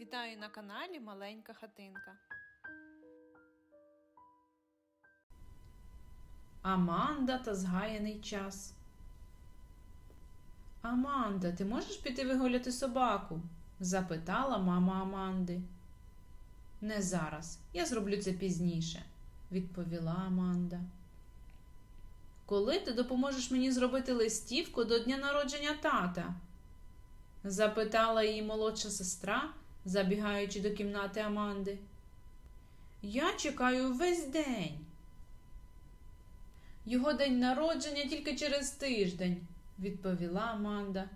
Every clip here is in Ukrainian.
Вітаю на каналі Маленька Хатинка. Аманда та згаяний час. Аманда, ти можеш піти вигуляти собаку? запитала мама Аманди. Не зараз. Я зроблю це пізніше, відповіла Аманда. Коли ти допоможеш мені зробити листівку до дня народження тата? запитала її молодша сестра, забігаючи до кімнати Аманди. Я чекаю весь день. Його день народження тільки через тиждень, відповіла Аманда,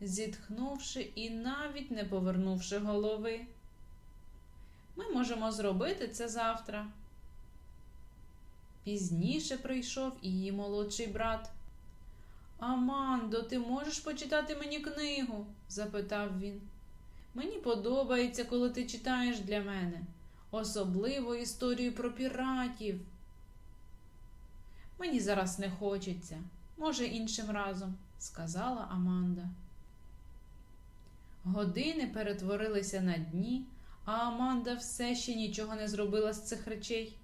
зітхнувши і навіть не повернувши голови. Ми можемо зробити це завтра. Пізніше прийшов і її молодший брат. Амандо, ти можеш почитати мені книгу? запитав він. Мені подобається, коли ти читаєш для мене, особливо історію про піратів. Мені зараз не хочеться, може, іншим разом, сказала Аманда. Години перетворилися на дні, а Аманда все ще нічого не зробила з цих речей.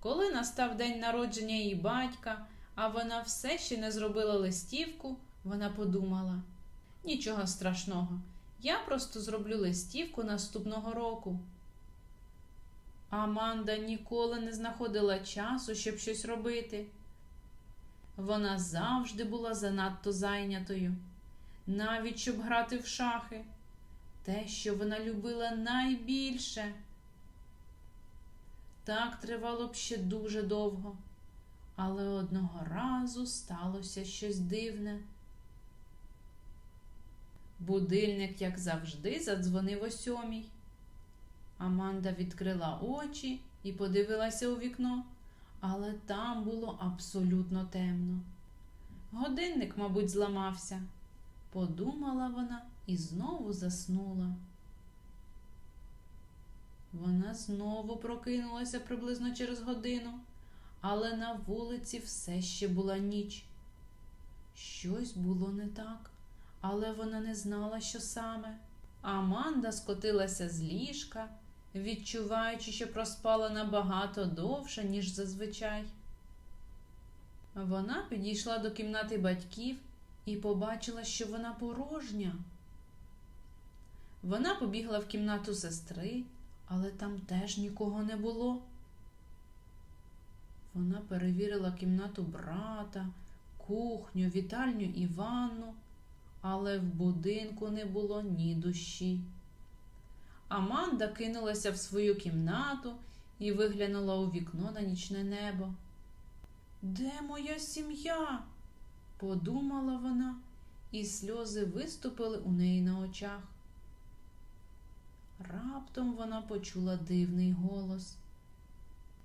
Коли настав день народження її батька, а вона все ще не зробила листівку, вона подумала: нічого страшного, я просто зроблю листівку наступного року. Аманда ніколи не знаходила часу, щоб щось робити. Вона завжди була занадто зайнятою, навіть щоб грати в шахи, те, що вона любила найбільше. Так тривало б ще дуже довго, але одного разу сталося щось дивне. Будильник, як завжди, задзвонив о сьомій. Аманда відкрила очі і подивилася у вікно, але там було абсолютно темно. Годинник, мабуть, зламався, подумала вона і знову заснула. Вона знову прокинулася приблизно через годину, але на вулиці все ще була ніч. Щось було не так, але вона не знала, що саме. Аманда скотилася з ліжка, відчуваючи, що проспала набагато довше, ніж зазвичай. Вона підійшла до кімнати батьків і побачила, що вона порожня. Вона побігла в кімнату сестри, але там теж нікого не було. Вона перевірила кімнату брата, кухню, вітальню і ванну, але в будинку не було ні душі. Аманда кинулася в свою кімнату і виглянула у вікно на нічне небо. Де моя сім'я? подумала вона, і сльози виступили у неї на очах. Раптом вона почула дивний голос.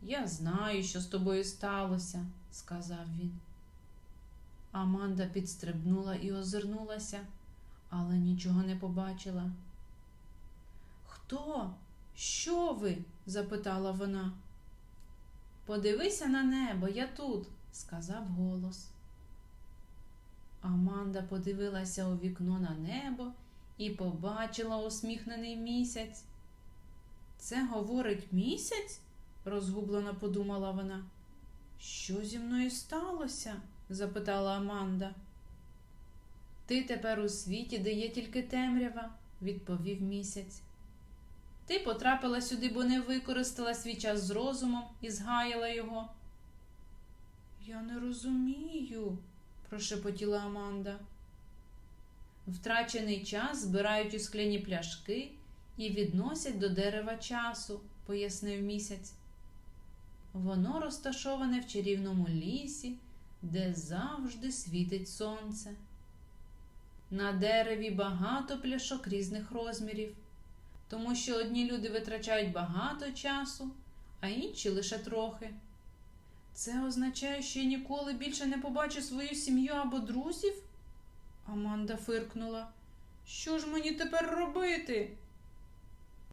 Я знаю, що з тобою сталося, сказав він. Аманда підстрибнула і озирнулася, але нічого не побачила. Хто? Що ви? запитала вона. Подивися на небо, я тут, сказав голос. Аманда подивилася у вікно на небо і побачила усміхнений місяць. Це говорить місяць? розгублено подумала вона. Що зі мною сталося? Запитала Аманда. Ти тепер у світі, де є тільки темрява, відповів місяць. Ти потрапила сюди, бо не використала свій час з розумом і згаяла його. Я не розумію, прошепотіла Аманда. Втрачений час збирають у скляні пляшки і відносять до дерева часу, пояснив місяць. Воно розташоване в чарівному лісі, де завжди світить сонце. На дереві багато пляшок різних розмірів, тому що одні люди витрачають багато часу, а інші лише трохи. Це означає, що я ніколи більше не побачу свою сім'ю або друзів? Аманда фиркнула. Що ж мені тепер робити?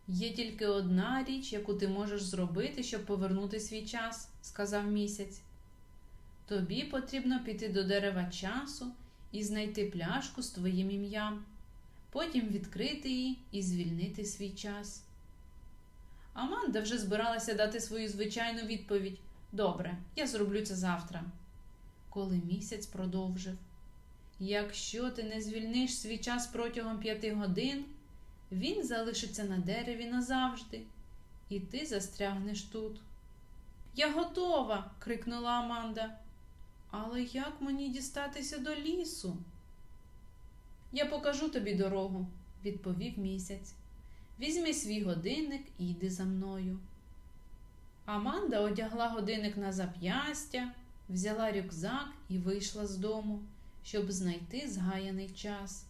Є тільки одна річ, яку ти можеш зробити, щоб повернути свій час, сказав місяць. Тобі потрібно піти до дерева часу і знайти пляшку з твоїм ім'ям. потім відкрити її і звільнити свій час. Аманда вже збиралася дати свою звичайну відповідь Добре, я зроблю це завтра. Коли місяць продовжив. Якщо ти не звільниш свій час протягом п'яти годин, він залишиться на дереві назавжди, і ти застрягнеш тут. Я готова. крикнула Аманда. Але як мені дістатися до лісу? Я покажу тобі дорогу, відповів місяць. Візьми свій годинник і йди за мною. Аманда одягла годинник на зап'ястя, взяла рюкзак і вийшла з дому, щоб знайти згаяний час.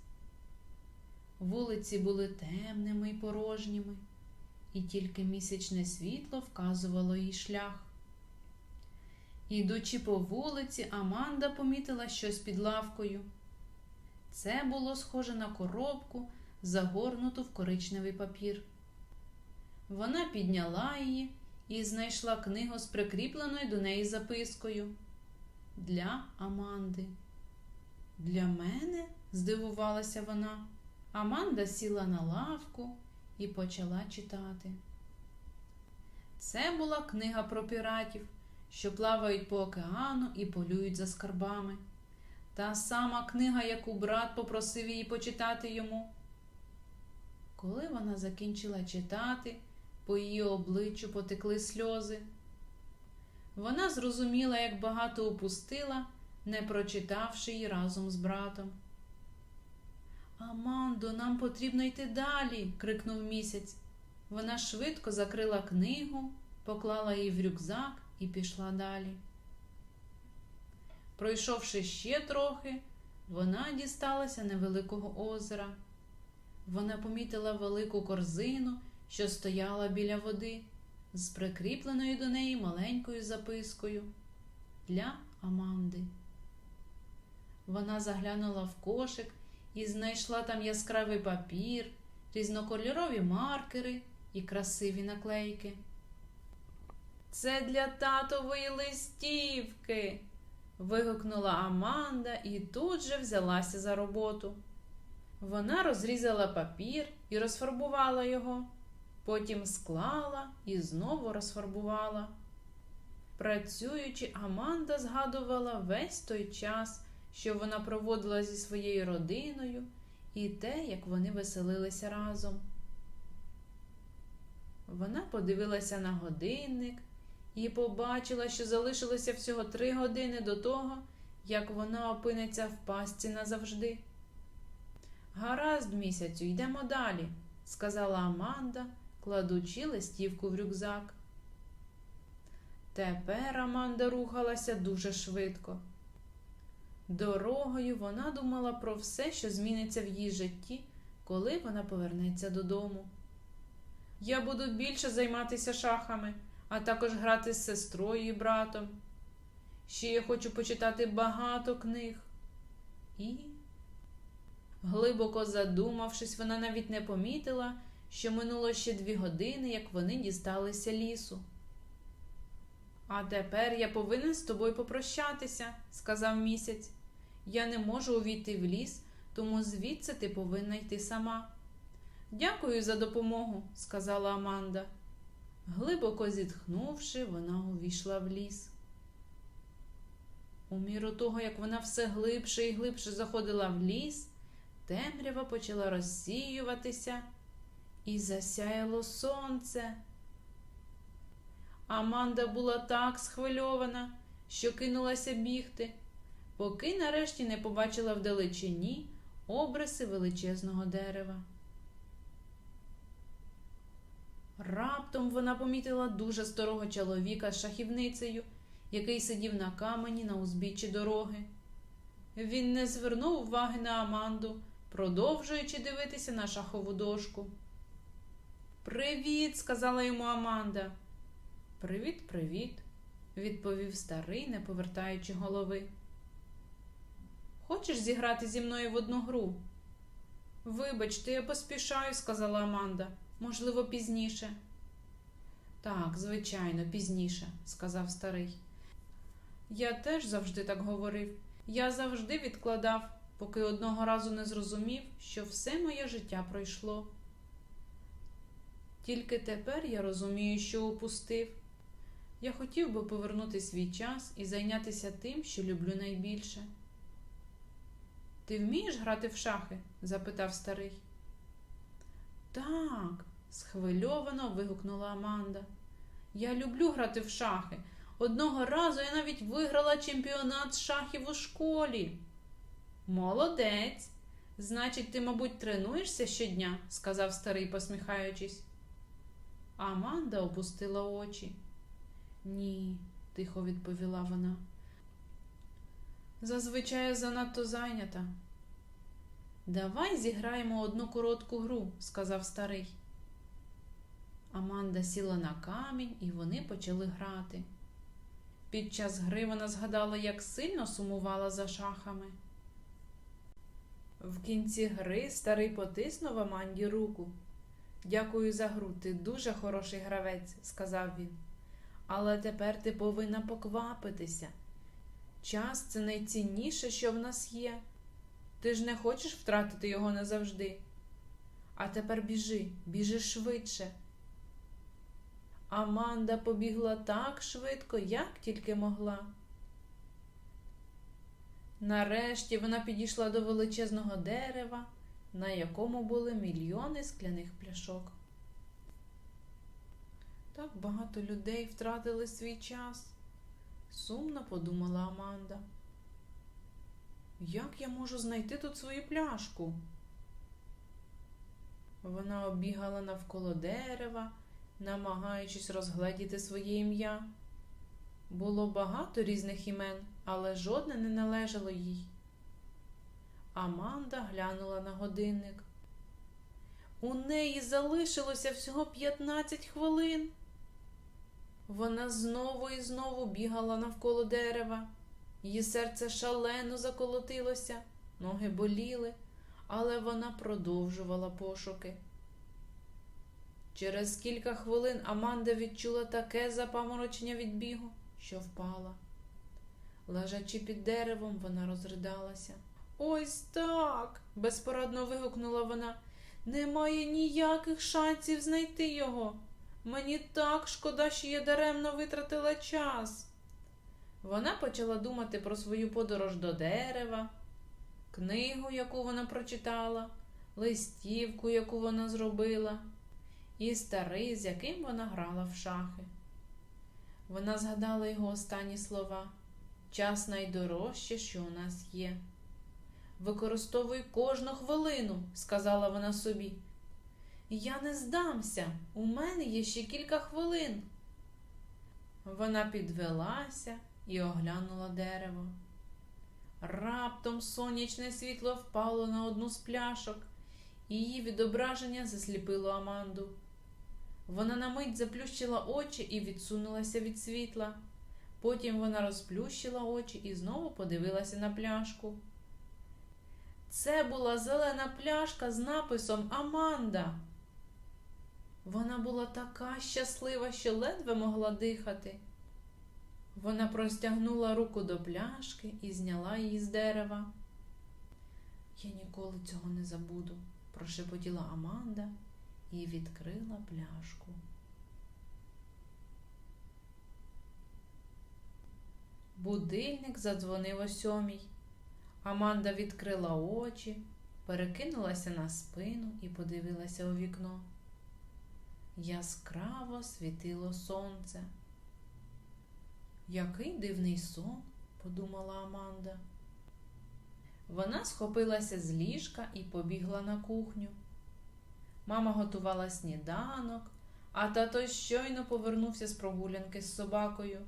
Вулиці були темними й порожніми, і тільки місячне світло вказувало їй шлях. Ідучи по вулиці, Аманда помітила щось під лавкою. Це було схоже на коробку, загорнуту в коричневий папір. Вона підняла її і знайшла книгу з прикріпленою до неї запискою для Аманди. Для мене? здивувалася вона. Аманда сіла на лавку і почала читати. Це була книга про піратів, що плавають по океану і полюють за скарбами. Та сама книга, яку брат попросив її почитати йому. Коли вона закінчила читати, по її обличчю потекли сльози. Вона зрозуміла, як багато упустила, не прочитавши її разом з братом. Амандо, нам потрібно йти далі, крикнув місяць. Вона швидко закрила книгу, поклала її в рюкзак і пішла далі. Пройшовши ще трохи, вона дісталася невеликого озера. Вона помітила велику корзину, що стояла біля води, з прикріпленою до неї маленькою запискою для Аманди. Вона заглянула в кошик і знайшла там яскравий папір, різнокольорові маркери і красиві наклейки. Це для татової листівки. вигукнула Аманда і тут же взялася за роботу. Вона розрізала папір і розфарбувала його, потім склала і знову розфарбувала. Працюючи, Аманда згадувала весь той час, що вона проводила зі своєю родиною, і те, як вони веселилися разом. Вона подивилася на годинник і побачила, що залишилося всього три години до того, як вона опиниться в пастці назавжди. Гаразд, місяцю, йдемо далі, сказала Аманда, кладучи листівку в рюкзак. Тепер Аманда рухалася дуже швидко. Дорогою вона думала про все, що зміниться в її житті, коли вона повернеться додому. Я буду більше займатися шахами, а також грати з сестрою і братом. Ще я хочу почитати багато книг. І, глибоко задумавшись, вона навіть не помітила, що минуло ще дві години, як вони дісталися лісу. А тепер я повинен з тобою попрощатися, сказав місяць. Я не можу увійти в ліс, тому звідси ти повинна йти сама. Дякую за допомогу, сказала Аманда. Глибоко зітхнувши, вона увійшла в ліс. У міру того, як вона все глибше і глибше заходила в ліс, темрява почала розсіюватися і засяяло сонце. Аманда була так схвильована, що кинулася бігти, поки нарешті не побачила вдалечині обриси величезного дерева. Раптом вона помітила дуже старого чоловіка з шахівницею, який сидів на камені на узбіччі дороги. Він не звернув уваги на Аманду, продовжуючи дивитися на шахову дошку. Привіт, сказала йому Аманда. Привіт, привіт, відповів старий, не повертаючи голови. Хочеш зіграти зі мною в одну гру? Вибачте, я поспішаю, сказала Аманда. Можливо, пізніше. Так, звичайно, пізніше, сказав старий. Я теж завжди так говорив. Я завжди відкладав поки одного разу не зрозумів, що все моє життя пройшло. Тільки тепер я розумію, що опустив. Я хотів би повернути свій час і зайнятися тим, що люблю найбільше. Ти вмієш грати в шахи? запитав старий. Так, схвильовано вигукнула Аманда. Я люблю грати в шахи. Одного разу я навіть виграла чемпіонат шахів у школі. Молодець. Значить, ти, мабуть, тренуєшся щодня, сказав старий, посміхаючись. Аманда опустила очі. Ні, тихо відповіла вона. Зазвичай занадто зайнята. Давай зіграємо одну коротку гру, сказав старий. Аманда сіла на камінь, і вони почали грати. Під час гри вона згадала, як сильно сумувала за шахами. В кінці гри старий потиснув Аманді руку. Дякую за гру, ти дуже хороший гравець, сказав він. Але тепер ти повинна поквапитися. Час це найцінніше, що в нас є. Ти ж не хочеш втратити його назавжди. А тепер біжи, біжи швидше. Аманда побігла так швидко, як тільки могла. Нарешті вона підійшла до величезного дерева, на якому були мільйони скляних пляшок. Так багато людей втратили свій час, сумно подумала Аманда. Як я можу знайти тут свою пляшку? Вона оббігала навколо дерева, намагаючись розгледіти своє ім'я. Було багато різних імен, але жодне не належало їй. Аманда глянула на годинник. У неї залишилося всього 15 хвилин. Вона знову і знову бігала навколо дерева. Її серце шалено заколотилося, ноги боліли, але вона продовжувала пошуки. Через кілька хвилин Аманда відчула таке запаморочення від бігу, що впала. Лежачи під деревом, вона розридалася. Ось так. безпорадно вигукнула вона. Немає ніяких шансів знайти його. Мені так шкода, що я даремно витратила час. Вона почала думати про свою подорож до дерева, книгу, яку вона прочитала, листівку, яку вона зробила, і старий, з яким вона грала в шахи. Вона згадала його останні слова час найдорожче, що у нас є. Використовуй кожну хвилину, сказала вона собі. Я не здамся, у мене є ще кілька хвилин. Вона підвелася і оглянула дерево. Раптом сонячне світло впало на одну з пляшок, і її відображення засліпило Аманду. Вона на мить заплющила очі і відсунулася від світла. Потім вона розплющила очі і знову подивилася на пляшку. Це була зелена пляшка з написом Аманда. Вона була така щаслива, що ледве могла дихати. Вона простягнула руку до пляшки і зняла її з дерева. Я ніколи цього не забуду, прошепотіла Аманда і відкрила пляшку. Будильник задзвонив о сьомій. Аманда відкрила очі, перекинулася на спину і подивилася у вікно. Яскраво світило сонце. Який дивний сон, подумала Аманда. Вона схопилася з ліжка і побігла на кухню. Мама готувала сніданок, а тато щойно повернувся з прогулянки з собакою.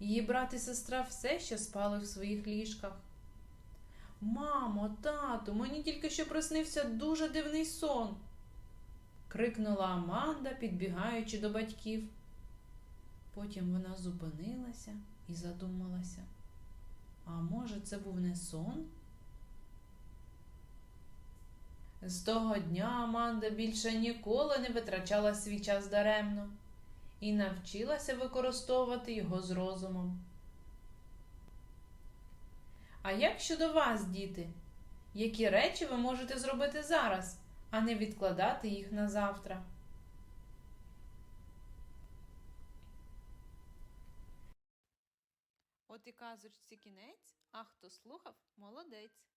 Її брат і сестра все ще спали в своїх ліжках. Мамо, тату, мені тільки що приснився дуже дивний сон. крикнула Аманда, підбігаючи до батьків. Потім вона зупинилася і задумалася. А може, це був не сон? З того дня Аманда більше ніколи не витрачала свій час даремно і навчилася використовувати його з розумом. А як щодо вас, діти? Які речі ви можете зробити зараз, а не відкладати їх на завтра? От і казочці кінець, а хто слухав, молодець.